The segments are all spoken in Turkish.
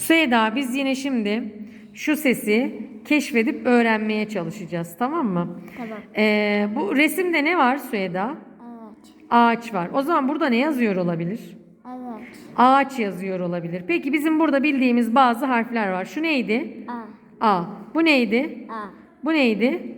Süheyda biz yine şimdi şu sesi keşfedip öğrenmeye çalışacağız tamam mı? Tamam. Ee, bu resimde ne var Süheyda? Evet. Ağaç var. O zaman burada ne yazıyor olabilir? Evet. Ağaç yazıyor olabilir. Peki bizim burada bildiğimiz bazı harfler var. Şu neydi? A. A. Bu neydi? A. Bu neydi?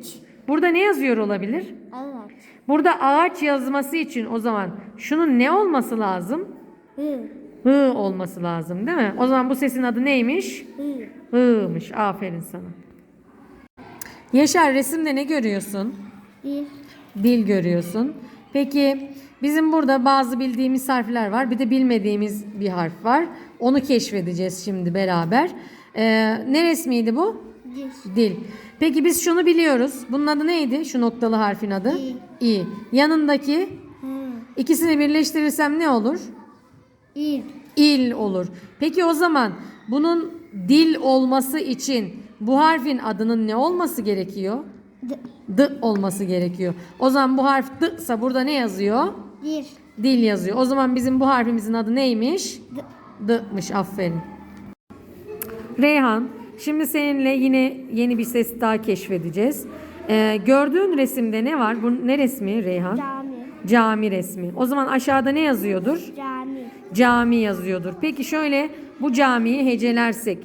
Burada ne yazıyor olabilir? Evet. Burada ağaç yazması için o zaman şunun ne olması lazım? Hı. Hı olması lazım değil mi? O zaman bu sesin adı neymiş? Hı. H'mış. Aferin sana. Yaşar resimde ne görüyorsun? Bir. Dil görüyorsun. Peki bizim burada bazı bildiğimiz harfler var. Bir de bilmediğimiz bir harf var. Onu keşfedeceğiz şimdi beraber. Ee, ne resmiydi bu? Diş. Dil. Peki biz şunu biliyoruz. Bunun adı neydi? Şu noktalı harfin adı? İ. İ. Yanındaki Hı. ikisini birleştirirsem ne olur? İl. İl olur. Peki o zaman bunun dil olması için bu harfin adının ne olması gerekiyor? D. D olması gerekiyor. O zaman bu harf D ise burada ne yazıyor? Bir. Dil yazıyor. O zaman bizim bu harfimizin adı neymiş? D. D'mış. Aferin. Reyhan, şimdi seninle yine yeni bir ses daha keşfedeceğiz. Ee, gördüğün resimde ne var? Bu ne resmi Reyhan? Cami. Cami resmi. O zaman aşağıda ne yazıyordur? Cami. Cami yazıyordur. Peki şöyle bu camiyi hecelersek.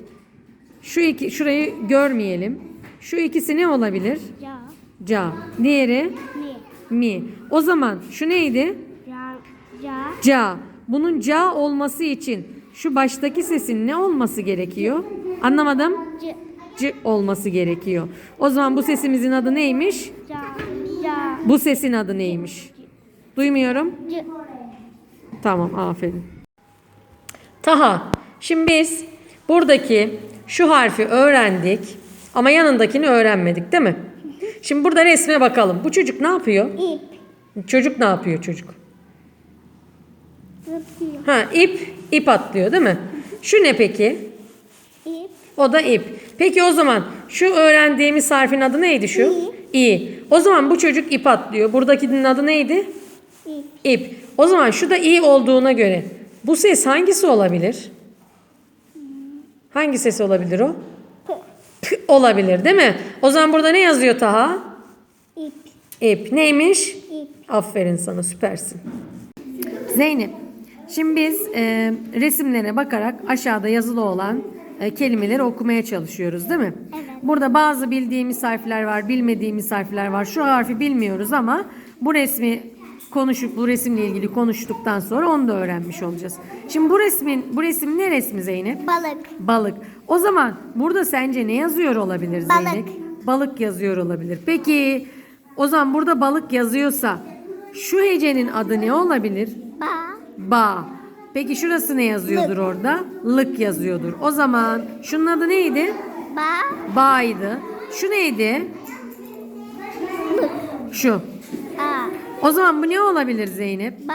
Şu iki şurayı görmeyelim. Şu ikisi ne olabilir? Ca. Ca. Diğeri Mi. mi. O zaman şu neydi? Ca. Ca. Ca. Bunun ca olması için şu baştaki sesin ne olması gerekiyor? Anlamadım. C. C olması gerekiyor. O zaman bu sesimizin adı neymiş? Ca. Ca. Bu sesin adı neymiş? Duymuyorum. C. Tamam aferin. Taha şimdi biz buradaki şu harfi öğrendik ama yanındakini öğrenmedik değil mi? Şimdi burada resme bakalım. Bu çocuk ne yapıyor? İp. Çocuk ne yapıyor çocuk? Zıplıyor. Ha ip, ip atlıyor değil mi? Şu ne peki? İp. O da ip. Peki o zaman şu öğrendiğimiz harfin adı neydi şu? İ. O zaman bu çocuk ip atlıyor. Buradakinin adı neydi? İp. O zaman şu da i olduğuna göre bu ses hangisi olabilir? Hangi ses olabilir o? P. P olabilir değil mi? O zaman burada ne yazıyor Taha? İp. İp. Neymiş? İp. Aferin sana süpersin. Zeynep. Şimdi biz e, resimlere bakarak aşağıda yazılı olan e, kelimeleri okumaya çalışıyoruz değil mi? Evet. Burada bazı bildiğimiz harfler var, bilmediğimiz harfler var. Şu harfi bilmiyoruz ama bu resmi konuşup bu resimle ilgili konuştuktan sonra onu da öğrenmiş olacağız. Şimdi bu resmin bu resim ne resmi Zeynep? Balık. Balık. O zaman burada sence ne yazıyor olabilir Balık. Zeynep? Balık yazıyor olabilir. Peki o zaman burada balık yazıyorsa şu hecenin adı ne olabilir? Ba. Ba. Peki şurası ne yazıyordur orada? Lık yazıyordur. O zaman şunun adı neydi? Ba. Ba'ydı. Şu neydi? Şu. O zaman bu ne olabilir Zeynep? Ba.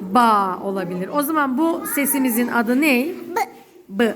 Ba olabilir. O zaman bu sesimizin adı ne? B. B.